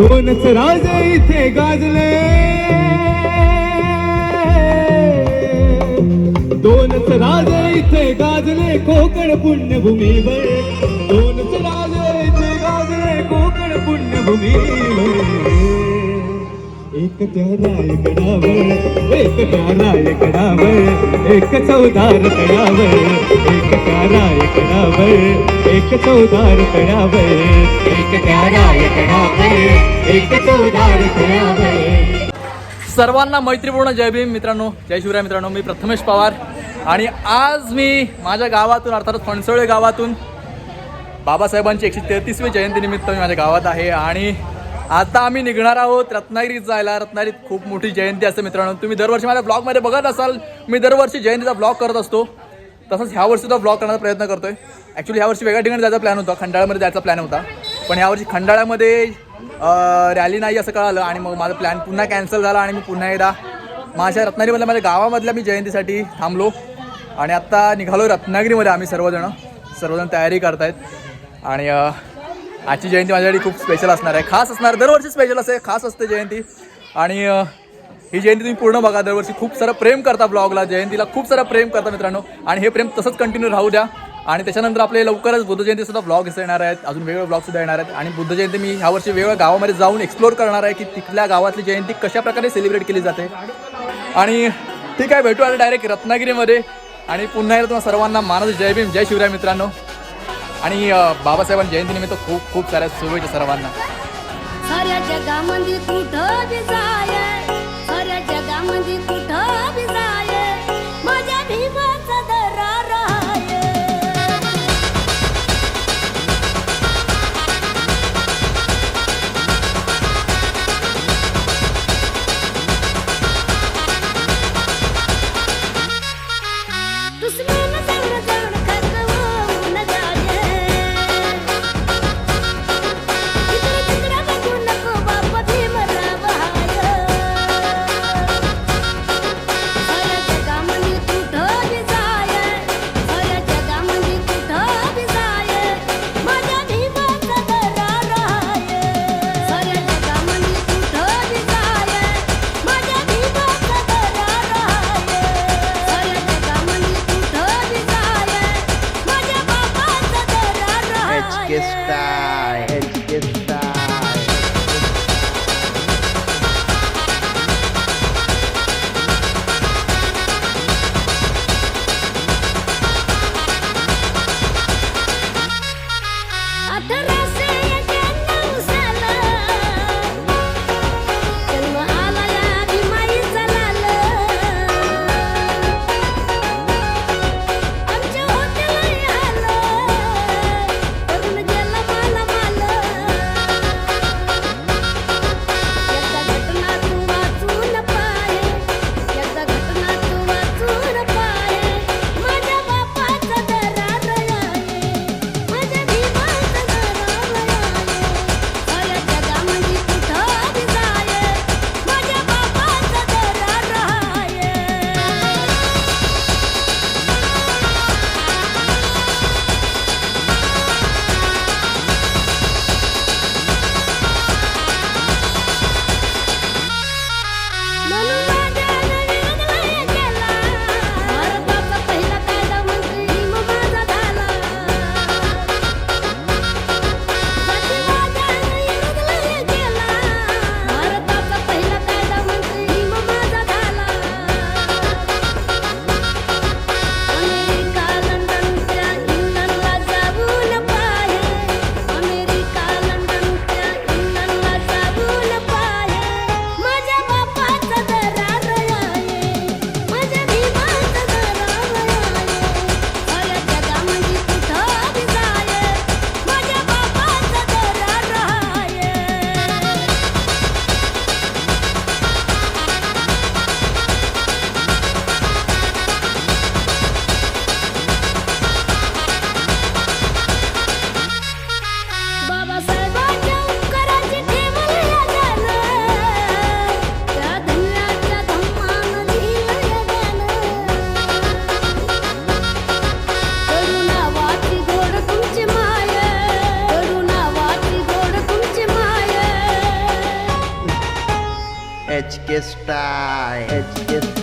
दोनच राजे इथे गाजले. दोनच राजे इथे गाजले कोकण पुण्यभूमीवर. दोनच राजे इथे गाजले कोकण पुण्यभूमीवर. एक त्या रायगडावर एक त्या रायगडावर एक चौदार तळावर एक त्या रायगडावर एक चौदार तळावर एक त्या रायगडावर एक चौदार तळावर सर्वांना मैत्रीपूर्ण जय भीम मित्रांनो जय शिवराय मित्रांनो मी प्रथमेश पवार. आणि आज मी माझ्या गावातून अर्थात फणसोळे गावातून बाबासाहेबांची एकशे तेहतीसवी जयंतीनिमित्त मी माझ्या गावात आहे. आणि आता आम्ही निघणार आहोत रत्नागिरीत जायला. रत्नागिरीत खूप मोठी जयंती असते मित्रांनो. तुम्ही दरवर्षी माझ्या ब्लॉगमध्ये बघत असाल मी दरवर्षी जयंतीचा ब्लॉग करत असतो. तसंच ह्या वर्षी तो ब्लॉग करण्याचा प्रयत्न करतोय. ॲक्च्युली ह्या वर्षी वेगळ्या ठिकाणी जायचा प्लॅन होता. खंडाळ्यामध्ये जायचा प्लॅन होता. पण यावर्षी खंडाळ्यामध्ये रॅली नाही असं कळालं आणि मग माझा प्लॅन पुन्हा कॅन्सल झाला आणि मी पुन्हा एकदा माझ्या रत्नागिरीमधल्या माझ्या गावामधल्या मी जयंतीसाठी थांबलो. आणि आत्ता निघालो रत्नागिरीमध्ये आम्ही सर्वजण. सर्वजण तयारी करतायत. आणि आजची जयंती माझ्यासाठी खूप स्पेशल असणार आहे. खास असणार दरवर्षी स्पेशल असते खास असते जयंती. आणि ही जयंती तुम्ही पूर्ण बघा दरवर्षी खूप सारं प्रेम करता ब्लॉगला जयंतीला खूप सारं प्रेम करता मित्रांनो. आणि हे प्रेम तसंच कंटिन्यू राहू द्या. आणि त्याच्यानंतर आपले लवकरच बुद्ध जयंती सुद्धा ब्लॉग येणार आहेत. अजून वेगळे ब्लॉगसुद्धा येणार आहेत. आणि बुद्ध जयंती मी ह्यावर्षी वेगळ्या गावामध्ये जाऊन एक्सप्लोर करणार आहे की तिथल्या गावातली जयंती कशाप्रकारे सेलिब्रेट केली जाते. आणि ठीक आहे भेटू आता डायरेक्ट रत्नागिरीमध्ये. आणि पुन्हा एकदा तुम्हाला सर्वांना मानस जय भीम जय शिवराय मित्रांनो. आणि बाबासाहेबांच्या जयंतीनिमित्त खूप खूप साऱ्या शुभेच्छा सर्वांना. साऱ्या जगामध्ये कुठं जाय. साऱ्या जगामध्ये Yeah, it's, it's Edge Gestalt. Edge Gestalt.